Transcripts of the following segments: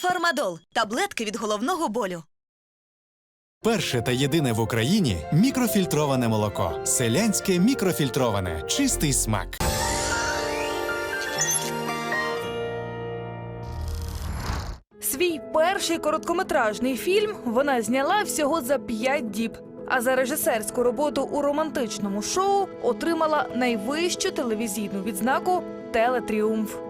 Фармадол таблетки від головного болю. Перше та єдине в Україні мікрофільтроване молоко. Селянське мікрофільтроване. Чистий смак. Свій перший короткометражний фільм вона зняла всього за п'ять діб. А за режисерську роботу у романтичному шоу отримала найвищу телевізійну відзнаку Телетріумф.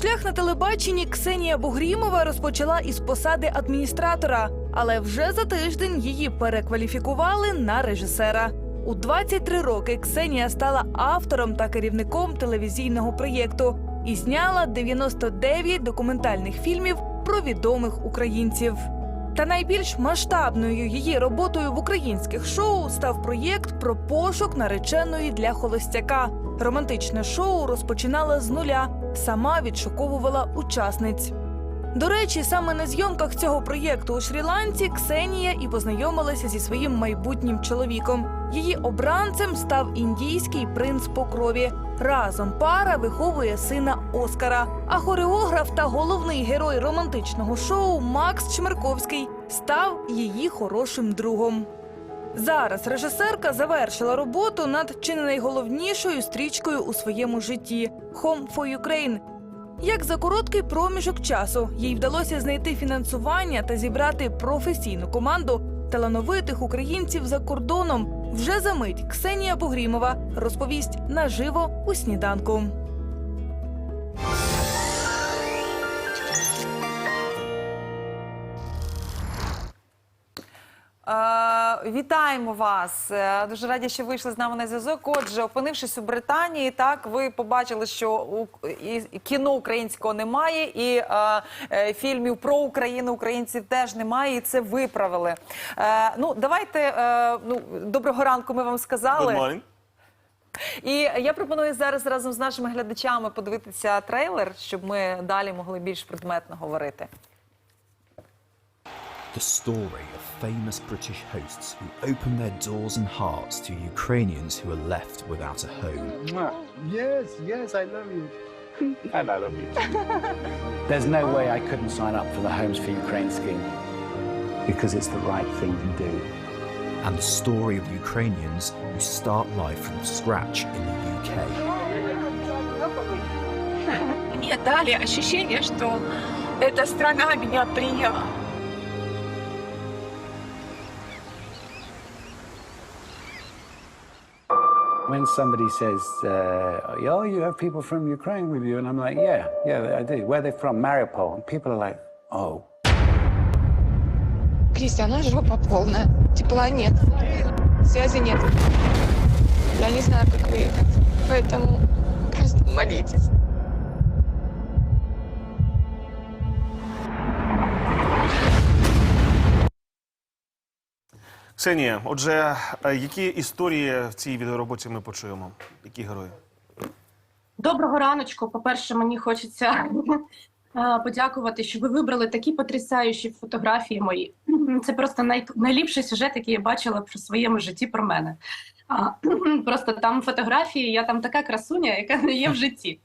Шлях на телебаченні Ксенія Бугрімова розпочала із посади адміністратора, але вже за тиждень її перекваліфікували на режисера. У 23 роки Ксенія стала автором та керівником телевізійного проєкту і зняла 99 документальних фільмів про відомих українців. Та найбільш масштабною її роботою в українських шоу став проєкт про пошук нареченої для холостяка. Романтичне шоу розпочинала з нуля, сама відшуковувала учасниць. До речі, саме на зйомках цього проєкту у Шрі-Ланці Ксенія і познайомилася зі своїм майбутнім чоловіком. Її обранцем став індійський принц по крові. Разом пара виховує сина Оскара. А хореограф та головний герой романтичного шоу Макс Чмерковський став її хорошим другом. Зараз режисерка завершила роботу над чи не найголовнішою стрічкою у своєму житті «Home for Ukraine», як за короткий проміжок часу їй вдалося знайти фінансування та зібрати професійну команду талановитих українців за кордоном. Вже за мить Ксенія Бугрімова розповість наживо у сніданку. Вітаємо вас. Е, Дуже раді, що вийшли з нами на зв'язок. Отже, опинившись у Британії, так ви побачили, що у кіно українського немає, і е, е, фільмів про Україну українців теж немає. І це виправили. Е, ну давайте е, ну доброго ранку. Ми вам сказали. Good morning. І я пропоную зараз разом з нашими глядачами подивитися трейлер, щоб ми далі могли більш предметно говорити. The story of famous British hosts who open their doors and hearts to Ukrainians who are left without a home. Yes, yes, I love you. And I love you. There's no way I couldn't sign up for the Homes for Ukraine scheme because it's the right thing to do. And the story of Ukrainians who start life from scratch in the UK. мне дали ощущение, что эта страна меня приняла. When somebody says, uh, "Oh, you have people from Ukraine with you," and I'm like, "Yeah, yeah, I do." Where are they from? Mariupol. And people are like, "Oh." Кристи, она жопа полная. Тепла нет. Связи нет. Я не знаю, как выехать. Поэтому просто молитесь. Ксенія, отже, е, які історії в цій відеороботі ми почуємо? Які герої? Доброго раночку. По-перше, мені хочеться е, подякувати, що ви вибрали такі потрясаючі фотографії мої. Це просто най... найліпший сюжет, який я бачила в своєму житті про мене. Просто там фотографії, я там така красуня, яка не є в житті.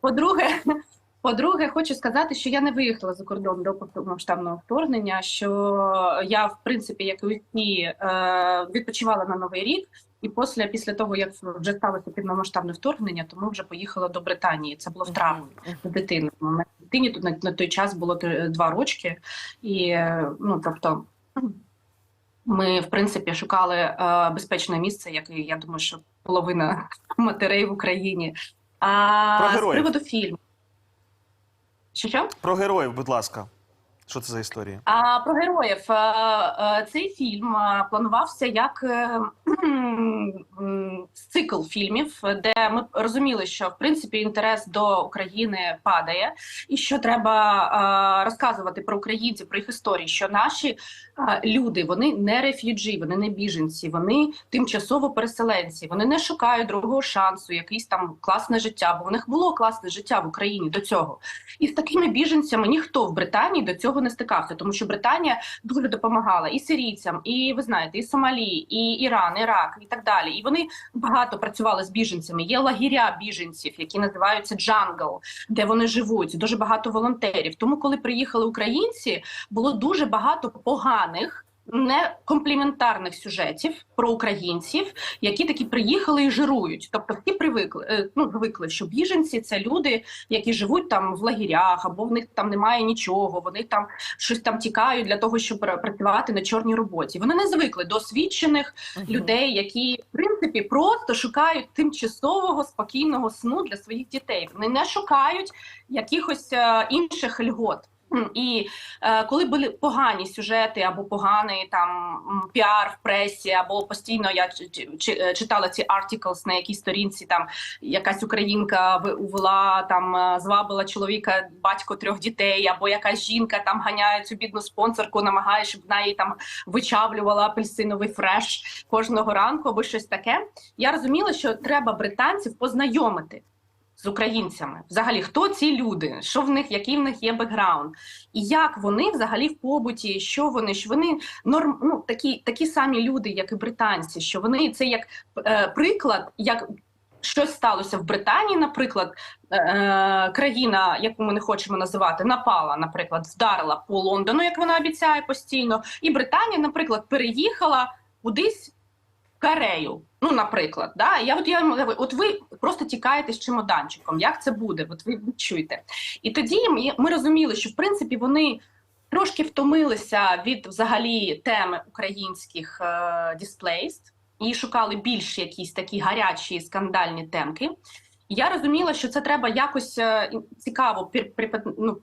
По-друге, по-друге, хочу сказати, що я не виїхала за кордон до повномасштабного вторгнення. Що я, в принципі, як і усі, е, відпочивала на новий рік. І після, після того, як вже сталося повномасштабне вторгнення, то ми вже поїхали до Британії. Це було в травні з дитини. На дитині тут на, на той час було два рочки, і ну тобто. Ми, в принципі, шукали е, безпечне місце, як я думаю, що половина матерей в Україні. А Про з приводу фільму. Що що? Про героїв, будь ласка. Що це за історії? А про героїв цей фільм планувався як е, цикл фільмів, де ми розуміли, що в принципі інтерес до України падає, і що треба розказувати про українців, про їх історії. Що наші люди вони не реф'юджі, вони не біженці, вони тимчасово переселенці. Вони не шукають другого шансу, якийсь там класне життя, бо в них було класне життя в Україні до цього. І з такими біженцями ніхто в Британії до цього не стикався, тому що Британія дуже допомагала і сирійцям, і ви знаєте, і Сомалі, і Іран. Ірак і так далі. І вони багато працювали з біженцями. Є лагеря біженців, які називаються джангл, де вони живуть. Дуже багато волонтерів. Тому, коли приїхали українці, було дуже багато поганих. Не компліментарних сюжетів про українців, які такі приїхали і жирують. Тобто всі привикли е, ну звикли, що біженці це люди, які живуть там в лагерях, або в них там немає нічого. Вони там щось там тікають для того, щоб працювати на чорній роботі. Вони не звикли до освічених людей, які в принципі просто шукають тимчасового спокійного сну для своїх дітей. Вони не шукають якихось е, інших льгот. І е, коли були погані сюжети або поганий там піар в пресі, або постійно я е, читала ці articles на якійсь сторінці, там якась українка увела там е, звабила чоловіка, батько трьох дітей, або якась жінка там ганяє цю бідну спонсорку, намагає, щоб вона їй там вичавлювала апельсиновий фреш кожного ранку, або щось таке. Я розуміла, що треба британців познайомити з українцями. Взагалі, хто ці люди, що в них, який в них є бекграунд, і як вони взагалі в побуті, що вони, що вони норм, ну, такі, такі самі люди, як і британці, що вони це як е, приклад, як щось сталося в Британії, наприклад, е, е, країна, яку ми не хочемо називати, напала, наприклад, вдарила по Лондону, як вона обіцяє постійно, і Британія, наприклад, переїхала кудись Корею. Ну, наприклад, да, я от я от ви просто тікаєте з чемоданчиком. Як це буде? От ви відчуєте. І тоді ми, ми розуміли, що в принципі вони трошки втомилися від взагалі теми українських е, displaced і шукали більш якісь такі гарячі скандальні темки. Я розуміла, що це треба якось е, цікаво пір, ну,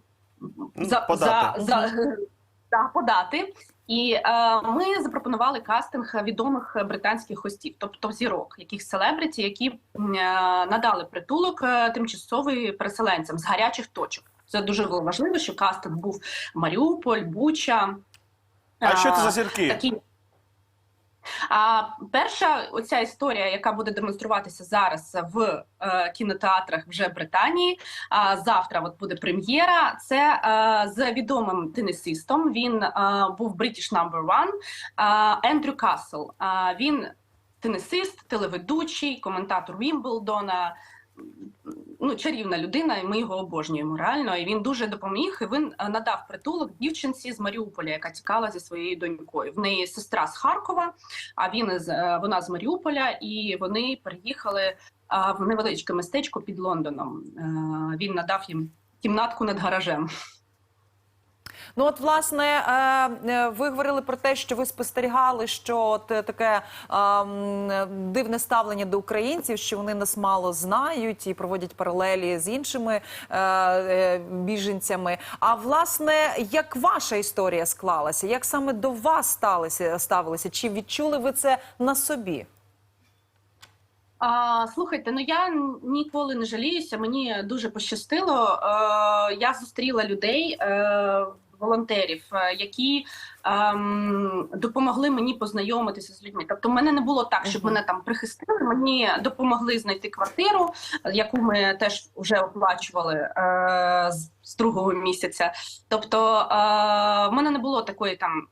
за, Подати. За, за, за, подати. І е, ми запропонували кастинг відомих британських хостів, тобто зірок, яких селебриті, які е, надали притулок е, тимчасовий переселенцям з гарячих точок. Це дуже було важливо, що кастинг був Маріуполь, Буча. А що це е, за зірки? Такі. А перша оця історія, яка буде демонструватися зараз в е, кінотеатрах вже Британії. А завтра от буде прем'єра. Це е, з відомим тенісистом. Він е, був British number one Ендрю Касл. Е, він тенісист, телеведучий, коментатор Вімблдона. Ну, чарівна людина, і ми його обожнюємо реально. І він дуже допоміг. І він е, надав притулок дівчинці з Маріуполя, яка тікала зі своєю донькою. В неї сестра з Харкова, а він з е, вона з Маріуполя, і вони переїхали е, в невеличке містечко під Лондоном. Е, Він надав їм кімнатку над гаражем. Ну от власне, е, е, ви говорили про те, що ви спостерігали, що от е, таке дивне ставлення до українців, що вони нас мало знають і проводять паралелі з іншими біженцями. А власне, як ваша історія склалася? Як саме до вас ставилися? Чи відчули ви це на собі? Слухайте, ну я ніколи не жаліюся. Мені дуже пощастило. Я зустріла людей, е, волонтерів, е, які ем, допомогли мені познайомитися з людьми. Тобто, в мене не було так, щоб мене там прихистили. Мені допомогли знайти квартиру, яку ми теж вже оплачували е, з, з другого місяця. Тобто, е, в мене не було такої там.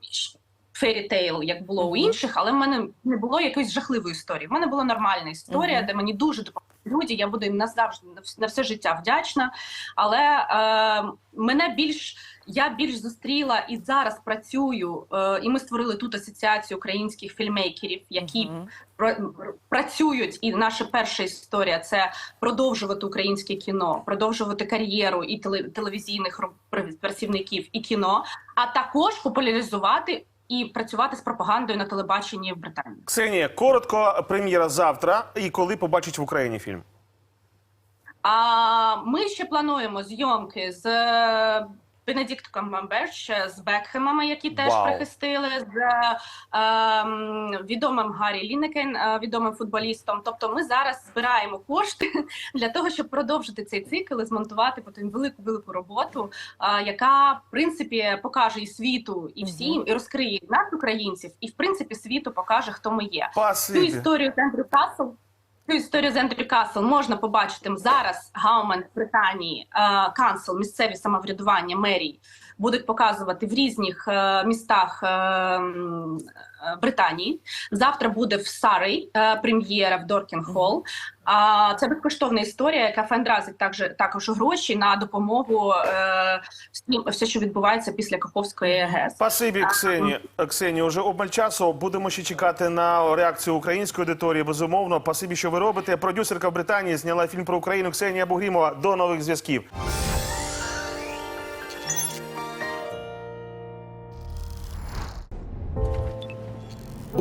Фері-тейл, як було у інших, але в мене не було якоїсь жахливої історії. В мене була нормальна історія, Мгм. де мені дуже допомогли люди. Я буду їм назавжди на все життя вдячна. Але е, мене більш я більш зустріла і зараз працюю. Е, і ми створили тут асоціацію українських фільмейкерів, які Мгм. пра- працюють. І наша перша історія це продовжувати українське кіно, продовжувати кар'єру і теле- телевізійних працівників і кіно, а також популяризувати. І працювати з пропагандою на телебаченні в Британії. Ксенія, коротко, прем'єра завтра. І коли побачить в Україні фільм? А ми ще плануємо зйомки з е, Бенедикт Камбербеч, з Бекхемами, які теж Вау. прихистили, з е, відомим Гаррі Лінекен, е, відомим футболістом. Тобто, ми зараз збираємо кошти для того, щоб продовжити цей цикл і змонтувати потім велику велику роботу, е, яка в принципі покаже і світу, і всім, і розкриє нас, українців, і в принципі світу покаже, хто ми є. Цю історію з Касл. Цю історію з Ендрю Касл можна побачити зараз. Гаумен в Британії, Кансел, місцеві самоврядування мерії будуть показувати в різних е, містах е, е, Британії. Завтра буде в Сарей е, прем'єра в Доркінг Холл. А це безкоштовна історія, яка фендразить також також гроші на допомогу е, всім, все, що відбувається після Каховської ГЕС. Спасибі, Ксені. Ксені, уже обмаль часу. Будемо ще чекати на реакцію української аудиторії. Безумовно, спасибі, що ви робите. Продюсерка в Британії зняла фільм про Україну Ксенія Бугрімова. До нових зв'язків.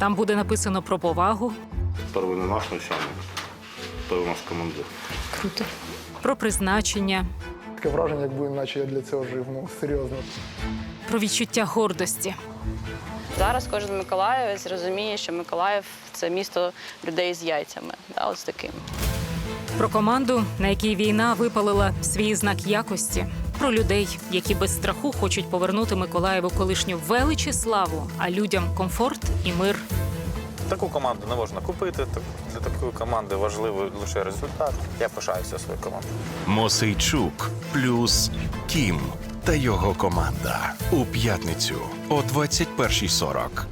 Там буде написано про повагу, Перший не наш начальник, перший наш нас командир. про призначення, Таке враження, якби наче я для цього жив, ну серйозно. про відчуття гордості. Зараз кожен миколаївець розуміє, що Миколаїв це місто людей з яйцями. Да, ось таким. Про команду, на якій війна випалила свій знак якості, про людей, які без страху хочуть повернути Миколаєву колишню велич і славу, а людям комфорт і мир. Таку команду не можна купити. так- Для такої команди важливий лише результат. Я пишаюся своєю командою. Мосейчук плюс Кім та його команда. У п'ятницю о 21.40.